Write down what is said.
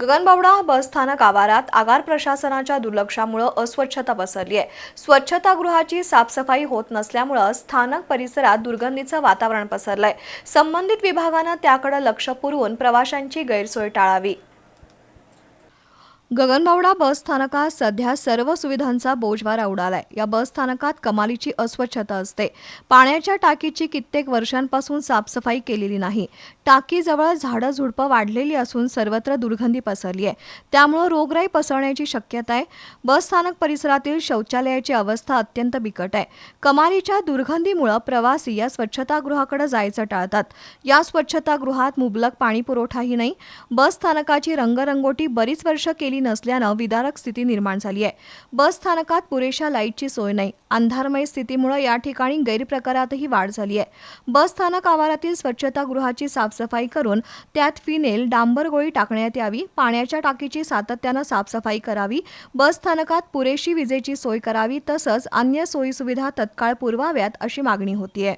गगनबावडा बसस्थानक आवारात आगार प्रशासनाच्या दुर्लक्षामुळे अस्वच्छता पसरली आहे. स्वच्छतागृहाची साफसफाई होत नसल्यामुळं स्थानक परिसरात दुर्गंधीचं वातावरण पसरलंय. संबंधित विभागानं त्याकडे लक्ष पुरवून प्रवाशांची गैरसोय टाळावी. गगनबावडा बस स्थानकात सध्या सर्व सुविधांचा बोजवारा उडालाय. या बस स्थानकात कमालीची अस्वच्छता असते. पाण्याच्या टाकीची कित्येक वर्षांपासून साफसफाई केलेली नाही. टाकीजवळ झाडं झुडपं वाढलेली असून सर्वत्र दुर्गंधी पसरली आहे. त्यामुळं रोगराई पसरण्याची शक्यता आहे. बस स्थानक परिसरातील शौचालयाची अवस्था अत्यंत बिकट आहे. कमालीच्या दुर्गंधीमुळं प्रवासी या स्वच्छतागृहाकडे जायचं टाळतात. या स्वच्छतागृहात मुबलक पाणीपुरवठाही नाही. बस स्थानकाची रंगरंगोटी बरीच वर्ष केली नसल्यानं विदारक स्थिती निर्माण झाली आहे. बस स्थानकात पुरेशा लाईटची सोय नाही. अंधारमय स्थितीमुळे या ठिकाणी गैरप्रकारातही वाढ झाली आहे. बस स्थानक आवारातील स्वच्छतागृहाची साफसफाई करून त्यात फिनेल डांबर गोळी टाकण्यात यावी पाण्याच्या टाकीची सातत्यानं साफसफाई करावी बस स्थानकात पुरेशी विजेची सोय करावी तसंच अन्य सोयीसुविधा तत्काळ पुरवाव्यात अशी मागणी होतीये.